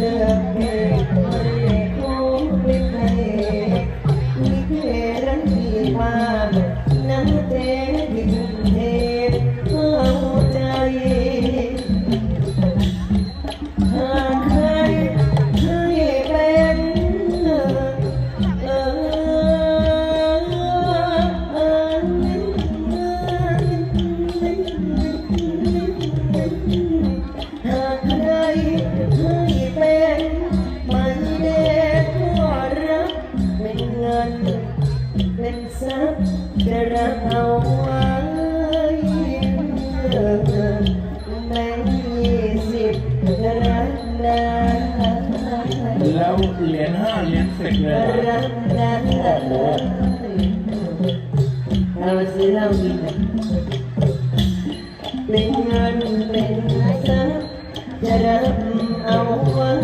เด็กเมา ซับกระเอาไว้แล้วเหรียญห้าเหรียญสิบเลยรักนาเราซื้อเราดีเป็นเงินเป็นทรัพย์จะรับเอาไว้